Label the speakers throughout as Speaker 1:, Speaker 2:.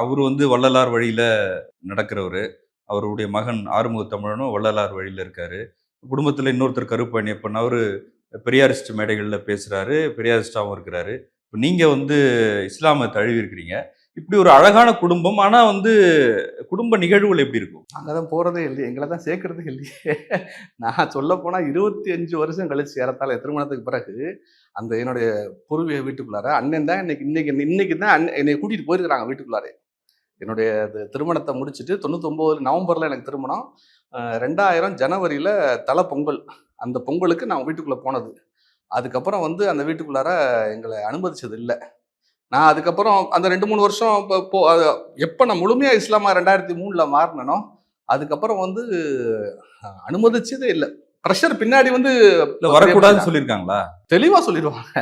Speaker 1: அவர் வந்து வள்ளலார் வழியில் நடக்கிறவர். அவருடைய மகன் ஆறுமுக தமிழனும் வள்ளலார் வழியில் இருக்காரு. குடும்பத்தில் இன்னொருத்தர் கருப்பணியப்பன் அவர் பெரியாரிஸ்ட் மேடைகளில் பேசுகிறாரு பெரியாரிஸ்டாகவும் இருக்கிறாரு. இப்போ நீங்கள் வந்து இஸ்லாமை தழுவிருக்கிறீங்க இப்படி ஒரு அழகான குடும்பம். ஆனால் வந்து குடும்ப நிகழ்வுகள் எப்படி இருக்கும்?
Speaker 2: அங்கே தான் போகிறதே இல்லையே. எங்களை தான் சேர்க்கறதே இல்லையே. நான் சொல்ல போனால் இருபத்தி அஞ்சு வருஷம் கழிச்சு ஏறத்தாழ திருமணத்துக்கு பிறகு அந்த என்னுடைய பூர்வீக வீட்டுக்குள்ளார அண்ணன் தான் இன்னைக்கு இன்னைக்கு இன்னைக்கு தான் அண்ணன் என்னை கூட்டிகிட்டு போயிருக்கிறாங்க வீட்டுக்குள்ளாரே. என்னுடைய அது திருமணத்தை முடிச்சுட்டு தொண்ணூத்தொம்போது நவம்பரில் எனக்கு திருமணம். ரெண்டாயிரம் ஜனவரியில் தலை பொங்கல். அந்த பொங்கலுக்கு நான் வீட்டுக்குள்ளே போனது. அதுக்கப்புறம் வந்து அந்த வீட்டுக்குள்ளார எங்களை அனுமதிச்சது இல்லை. நான் அதுக்கப்புறம் அந்த ரெண்டு மூணு வருஷம் இப்போ போ எப்போ நான் முழுமையாக இஸ்லாமா ரெண்டாயிரத்தி மூணில் மாறினனோ அதுக்கப்புறம் வந்து அனுமதிச்சதே இல்லை. ப்ரெஷர் பின்னாடி வந்து
Speaker 1: வரக்கூடாதுன்னு சொல்லியிருக்காங்களா?
Speaker 2: தெளிவா சொல்லிடுவாங்க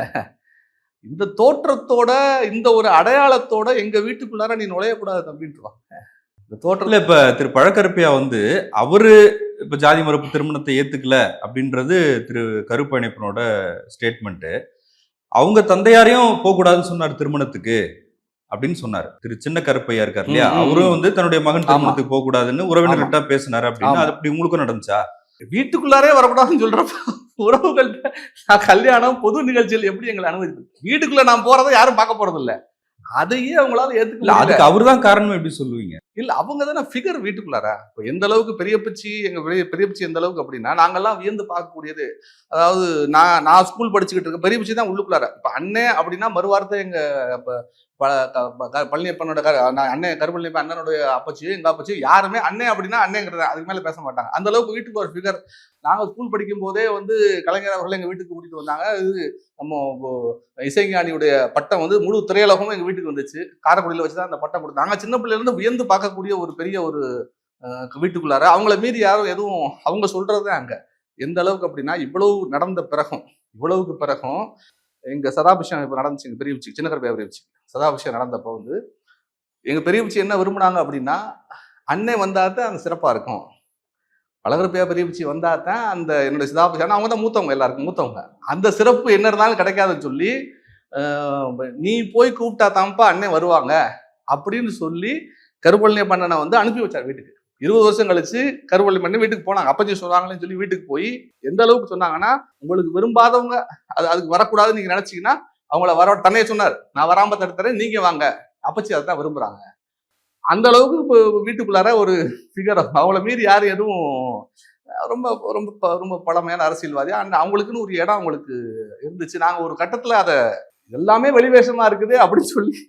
Speaker 2: இந்த தோற்றத்தோட இந்த ஒரு அடையாளத்தோட எங்க வீட்டுக்குள்ளார நீ நுழையக்கூடாது தம்பின்ட்டுருவாங்க இந்த தோற்றத்துல
Speaker 1: இப்ப திரு பழக்கருப்பையா வந்து அவரு இப்ப ஜாதி மறுப்பு திருமணத்தை ஏத்துக்கல அப்படின்றது திரு கருப்பணிப்பனோட ஸ்டேட்மெண்ட் அவங்க தந்தையாரையும் போகக்கூடாதுன்னு சொன்னார் திருமணத்துக்கு அப்படின்னு சொன்னார் திரு சின்ன கருப்பையா இருக்கார் இல்லையா அவரும். வந்து தன்னுடைய மகன். திருமணத்துக்கு போக கூடாதுன்னு உறவினர்கிட்ட பேசினாரு அப்படின்னு. அது அப்படி உங்களுக்கும் நடந்துச்சா
Speaker 2: வீட்டுக்குள்ளாரே வரக்கூடாதுன்னு சொல்றப்ப உறவுகள்கிட்ட நான் கல்யாணம் பொது நிகழ்ச்சிகள் எப்படி எங்களை அனுமதிப்பது? வீட்டுக்குள்ள நான் போறதை யாரும் பார்க்க போறது இல்ல அதையே அவங்களால ஏத்துக்க
Speaker 1: இல்ல
Speaker 2: முடியல.
Speaker 1: அதுக்கு அவர்தான் காரணம் எப்படி சொல்லுவீங்க?
Speaker 2: இல்லை அவங்க தானே ஃபிகர் வீட்டுக்குள்ளார? இப்போ எந்த அளவுக்கு பெரிய பிச்சி எங்கள் பெரிய பெரிய பிச்சி எந்த அளவுக்கு அப்படின்னா நாங்கள்லாம் வியந்து பார்க்கக்கூடியது. அதாவது நான் நான் ஸ்கூல் படிச்சுக்கிட்டு இருக்கேன் பெரிய பிச்சி தான் உள்ளுக்குள்ளார. இப்போ அண்ணன் அப்படின்னா மறுவார்த்தை எங்கள் ப- க- ப- க- பழனியப்பனோட நான் அண்ணன் கருப்பழனியப்பன் அண்ணனுடைய அப்பச்சி எங்கள் அப்பச்சி யாருமே அண்ணன் அப்படின்னா அண்ணங்கிறத அதுக்கு மேலே பேச மாட்டாங்க. அந்த அளவுக்கு வீட்டுக்கு ஒரு ஃபிகர் நாங்கள் ஸ்கூல் படிக்கும் போதே வந்து கலைஞர் அவர்கள் எங்கள் வீட்டுக்கு கூட்டிகிட்டு வந்தாங்க. இது நம்ம இசைஞானியுடைய பட்டம் வந்து முழு திரையுலகமும் எங்கள் வீட்டுக்கு வந்துச்சு. காரைக்குடியில் வச்சு தான் அந்த பட்டம் கொடுத்தாங்க. சின்ன பிள்ளைலேருந்து வியந்து பார்க்க பார்க்கக்கூடிய ஒரு பெரிய ஒரு வீட்டுக்குள்ளார அவங்கள மீறி யாரும் எதுவும் அவங்க சொல்றது அங்க. எந்த அளவுக்கு அப்படின்னா இவ்வளவு நடந்த பிறகும் இவ்வளவுக்கு பிறகும் எங்க சதாபிஷேகம் இப்போ நடந்துச்சு எங்க பெரிய உச்சி சின்னகர் கருப்பையா பெரிய உச்சி சதாபிஷேகம் நடந்தப்போ வந்து எங்க பெரிய உச்சி என்ன விரும்பினாங்க அப்படின்னா அண்ணன் வந்தா தான் அந்த சிறப்பா இருக்கும். பழகரப்பையா பெரிய உச்சி வந்தா தான் அந்த என்னோட சிதாபிஷேகம் அவங்க தான் மூத்தவங்க எல்லாருக்கும் மூத்தவங்க. அந்த சிறப்பு என்ன இருந்தாலும் கிடைக்காதுன்னு சொல்லி நீ போய் கூப்பிட்டா தான்ப்பா அண்ணன் வருவாங்க அப்படின்னு சொல்லி கருப்பழனிய பண்ணனை வந்து அனுப்பி வச்சார் வீட்டுக்கு. இருபது வருஷம் கழிச்சு கருவள்ளி பண்ணி வீட்டுக்கு போனாங்க. அப்பச்சி சொன்னாங்களேன்னு சொல்லி வீட்டுக்கு போய் எந்த அளவுக்கு சொன்னாங்கன்னா உங்களுக்கு விரும்பாதவங்க அது அதுக்கு வரக்கூடாதுன்னு நீங்க நினைச்சீங்கன்னா அவங்கள வர தன்னையே சொன்னார். நான் வராம தடுத்துறேன் நீங்க வாங்க. அப்பச்சி அதை தான் விரும்புறாங்க. அந்த அளவுக்கு இப்போ வீட்டுக்குள்ளார ஒரு ஃபிகர் அவங்கள மீறி யாரும் எதுவும் ரொம்ப ரொம்ப ப- ரொம்ப பழமையான அரசியல்வாதி. அண்ட் அவங்களுக்குன்னு ஒரு இடம் அவங்களுக்கு இருந்துச்சு. நாங்கள் ஒரு கட்டத்தில் அதை எல்லாமே வெளிவேஷமா இருக்குது அப்படின்னு சொல்லி